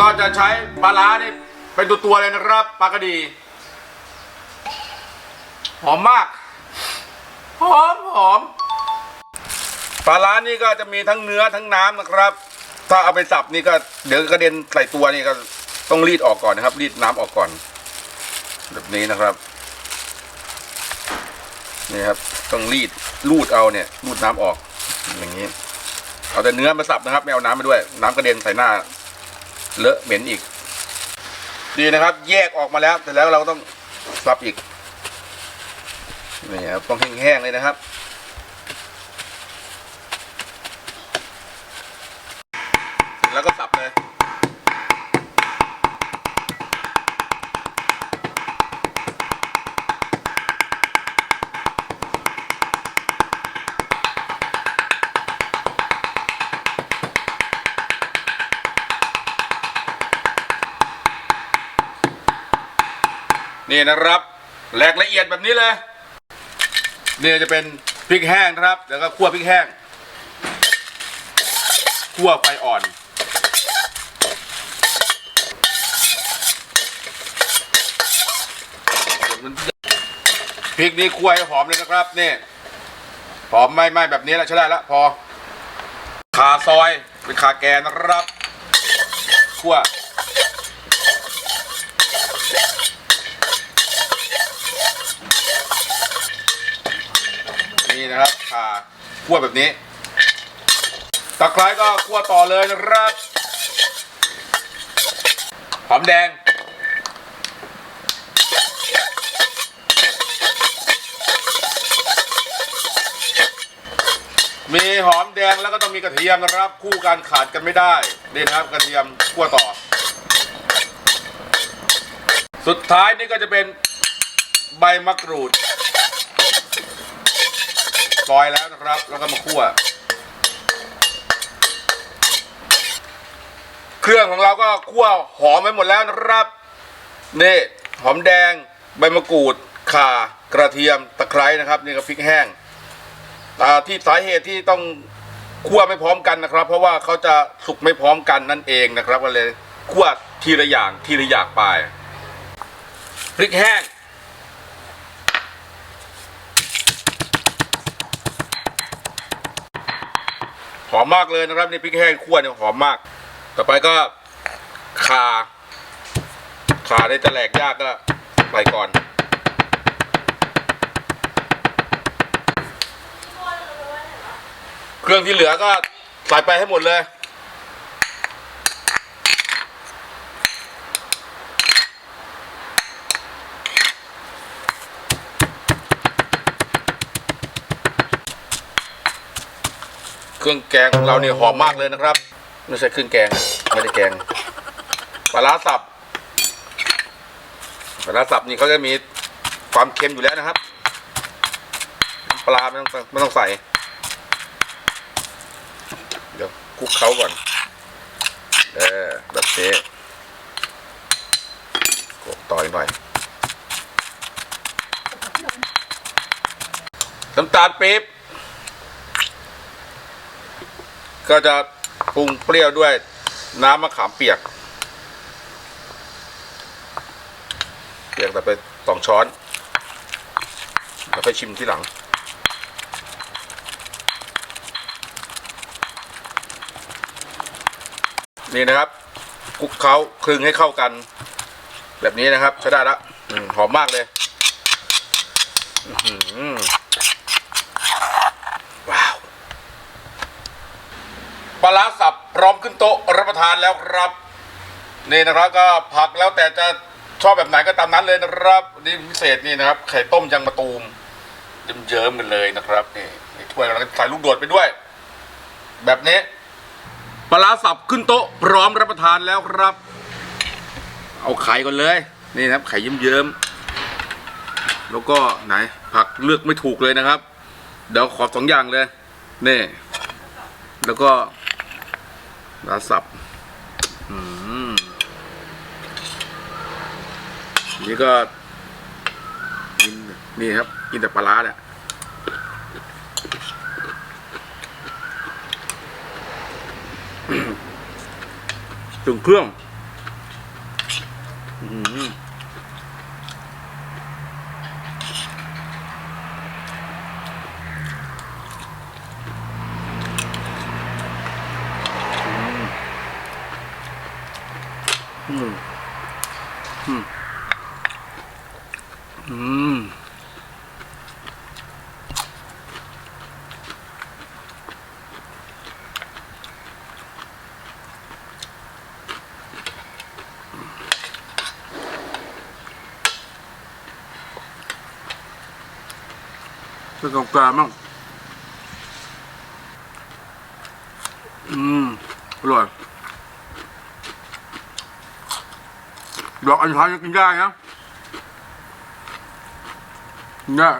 ก็จะใช้ปลาร้านี่เป็นตัวตัวๆเลยนะครับปลากระดี หอมมาก หอมหอมปลาร้านี่ก็จะมีทั้งเนื้อทั้งน้ำนะครับ ถ้าเอาไปสับนี่ก็เดี๋ยวกระเด็นใส่ตัวนี่ก็ต้องรีดออกก่อนนะครับ รีดน้ำออกก่อน แบบนี้นะครับ นี่ครับ ต้องรีดรูดเอาเนี่ย รูดน้ำออก อย่างนี้ เอาแต่เนื้อมาสับนะครับไม่เอาน้ำไปด้วย น้ำกระเด็นใส่หน้า เลอะเหม็นอีก ดีนะครับ แยกออกมาแล้ว แต่แล้วเราต้องสับอีกนี่ครับต้องแห้งๆเลยนะครับ แล้วก็สับเลย นี่นะครับแหลกละเอียดแบบนี้เลยนี่จะเป็นพริกแห้งนะครับแล้วก็คั่วพริกแห้งคั่วไฟอ่อนพริกนี้คั่วให้หอมเลยนะครับนี่หอมไม้ไม้แบบนี้แล้วใช้ได้แล้วพอขาซอยเป็นขาแกนนะครับคั่ว นี่นะครับข่าคั่วแบบนี้ ตะไคร้ก็คั่วต่อเลยนะครับหอมแดง มีหอมแดงแล้วก็ต้องมีกระเทียมนะครับ คู่กันขาดกันไม่ได้นี่นะครับกระเทียมคั่วต่อ สุดท้ายนี่ก็จะเป็นใบมะกรูด ซอยแล้วนะครับ แล้วก็มาคั่ว เครื่องของเราก็คั่วหอมไปหมดแล้วนะครับนี่หอมแดง ใบมะกรูดข่ากระเทียมตะไคร้นะครับนี่ก็พริกแห้งที่สาเหตุที่ต้องคั่วไม่พร้อมกันนะครับ เพราะว่าเขาจะสุกไม่พร้อมกันนั่นเองนะครับก็เลยคั่วทีละอย่างทีละอย่างไปพริกแห้ง อมมากเลยนะครับนี่พริกแห้งคั่วเนี่ยหอมมาก ต่อไปก็ขาขาได้จะแหลกยากก็ใส่ก่อน เครื่องที่เหลือก็ใส่ไปให้หมดเลย เครื่องแกงของเราเนี่ยหอมมากเลยนะครับ ไม่ใช่เครื่องแกงไม่ได้แกงปลาร้าสับปลาร้าสับนี่เขาจะมีความเค็มอยู่แล้วนะครับ ปลาไม่ต้องไม่ต้องใส่ เดี๋ยวคลุกเขาก่อนเออแบบนี้กดต่อยหน่อยน้ำตาลปี๊บ ก็จะปรุงเปรี้ยวด้วยน้ำมะขามเปียก เปียกแต่ไปสองช้อน แล้วค่อยชิมที่หลัง นี่นะครับคลุกเขาคลึงให้เข้ากัน แบบนี้นะครับใช้ได้แล้วหอมมากเลยอื้อหือว้าว ปลาร้าสับ พร้อมขึ้นโต๊ะรับประทานแล้วครับนี่นะครับก็ผักแล้วแต่จะชอบแบบไหนก็ตามนั้นเลยนะครับนี่พิเศษนี่นะครับไข่ต้มยังมะตูมเยิ้มๆกันเลยนะครับนี่ในถ้วยเราก็ใส่ลูกโดดไปด้วย แบบนี้ปลาร้าสับขึ้นโต๊ะพร้อมรับประทานแล้วครับ เอาไข่ก่อนเลย นี่นะครับไข่เยิ้มๆแล้วก็ไหน ผักเลือกไม่ถูกเลยนะครับ เดี๋ยวขอสองอย่างเลยนี่แล้วก็ ปลาสับอืมนี่ก็กินนี่ครับ กินแต่ปลาร้าเนี่ยถึงเครื่อง อืม อืม อืมก็กามั่งอืมอร่อย ดอกอัญชันกินได้นะกินได้